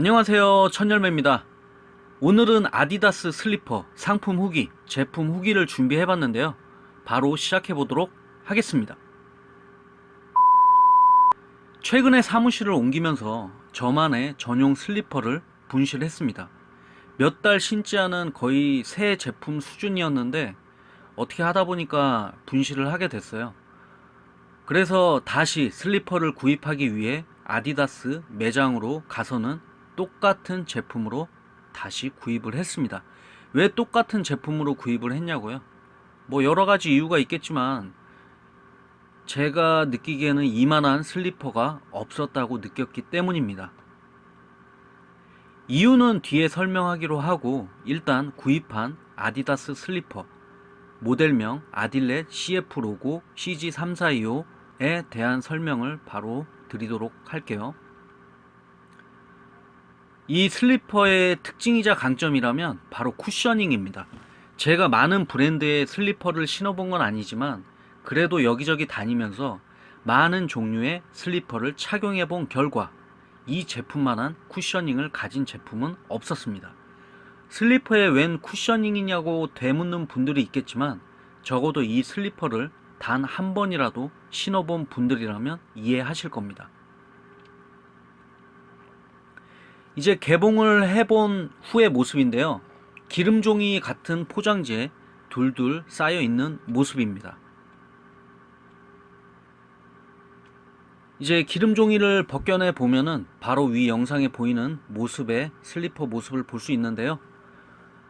안녕하세요. 천열매입니다. 오늘은 아디다스 슬리퍼 상품 후기, 제품 후기를 준비해 봤는데요. 바로 시작해 보도록 하겠습니다. 최근에 사무실을 옮기면서 저만의 전용 슬리퍼를 분실했습니다. 몇 달 신지 않은 거의 새 제품 수준이었는데 어떻게 하다 보니까 분실을 하게 됐어요. 그래서 다시 슬리퍼를 구입하기 위해 아디다스 매장으로 가서는 똑같은 제품으로 다시 구입을 했습니다. 왜 똑같은 제품으로 구입을 했냐고요? 뭐 여러 가지 이유가 있겠지만 제가 느끼기에는 이만한 슬리퍼가 없었다고 느꼈기 때문입니다. 이유는 뒤에 설명하기로 하고 일단 구입한 아디다스 슬리퍼 모델명 아딜렛 CF 로고 CG342호에 대한 설명을 바로 드리도록 할게요. 이 슬리퍼의 특징이자 강점이라면 바로 쿠셔닝입니다. 제가 많은 브랜드의 슬리퍼를 신어본 건 아니지만 그래도 여기저기 다니면서 많은 종류의 슬리퍼를 착용해 본 결과 이 제품만한 쿠셔닝을 가진 제품은 없었습니다. 슬리퍼에 웬 쿠셔닝이냐고 되묻는 분들이 있겠지만 적어도 이 슬리퍼를 단 한 번이라도 신어본 분들이라면 이해하실 겁니다. 이제 개봉을 해본 후의 모습인데요. 기름종이 같은 포장지에 둘둘 쌓여 있는 모습입니다. 이제 기름종이를 벗겨내 보면은 바로 위 영상에 보이는 모습의 슬리퍼 모습을 볼 수 있는데요.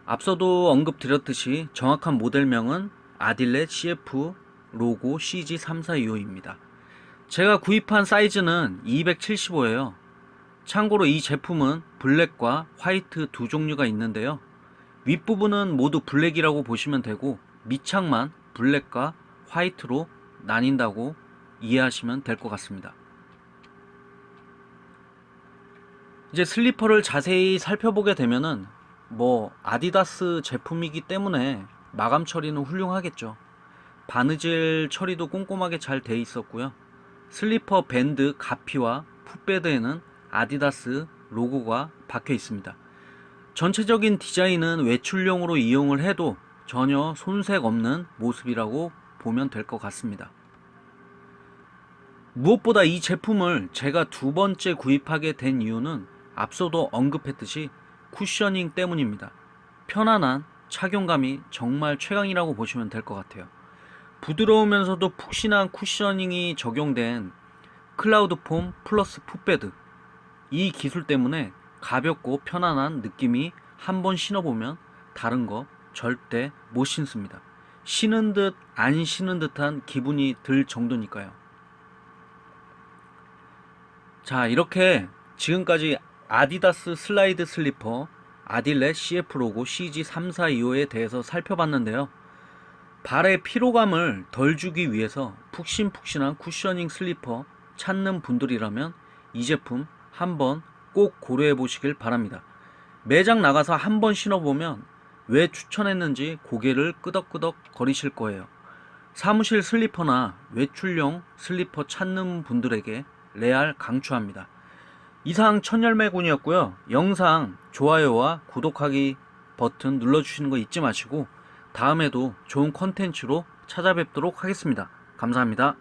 앞서도 언급드렸듯이 정확한 모델명은 아딜렛 CF 로고 CG3425입니다. 제가 구입한 사이즈는 275예요. 참고로 이 제품은 블랙과 화이트 두 종류가 있는데요. 윗부분은 모두 블랙이라고 보시면 되고 밑창만 블랙과 화이트로 나뉜다고 이해하시면 될 것 같습니다. 이제 슬리퍼를 자세히 살펴보게 되면은 뭐 아디다스 제품이기 때문에 마감 처리는 훌륭하겠죠. 바느질 처리도 꼼꼼하게 잘 돼 있었고요. 슬리퍼 밴드 가피와 풋베드에는 아디다스 로고가 박혀 있습니다. 전체적인 디자인은 외출용으로 이용을 해도 전혀 손색 없는 모습이라고 보면 될 것 같습니다. 무엇보다 이 제품을 제가 두 번째 구입하게 된 이유는 앞서도 언급했듯이 쿠셔닝 때문입니다. 편안한 착용감이 정말 최강이라고 보시면 될 것 같아요. 부드러우면서도 푹신한 쿠셔닝이 적용된 클라우드 폼 플러스 풋베드 이 기술 때문에 가볍고 편안한 느낌이 한번 신어보면 다른 거 절대 못 신습니다. 신은 듯 안 신은 듯한 기분이 들 정도니까요. 자, 이렇게 지금까지 아디다스 슬라이드 슬리퍼 아딜렛 CF 로고 CG3425에 대해서 살펴봤는데요. 발의 피로감을 덜 주기 위해서 푹신푹신한 쿠셔닝 슬리퍼 찾는 분들이라면 이 제품 한번 꼭 고려해 보시길 바랍니다. 매장 나가서 한번 신어보면 왜 추천했는지 고개를 끄덕끄덕 거리실 거예요. 사무실 슬리퍼나 외출용 슬리퍼 찾는 분들에게 레알 강추합니다. 이상 천열매군이었고요. 영상 좋아요와 구독하기 버튼 눌러주시는 거 잊지 마시고 다음에도 좋은 컨텐츠로 찾아뵙도록 하겠습니다. 감사합니다.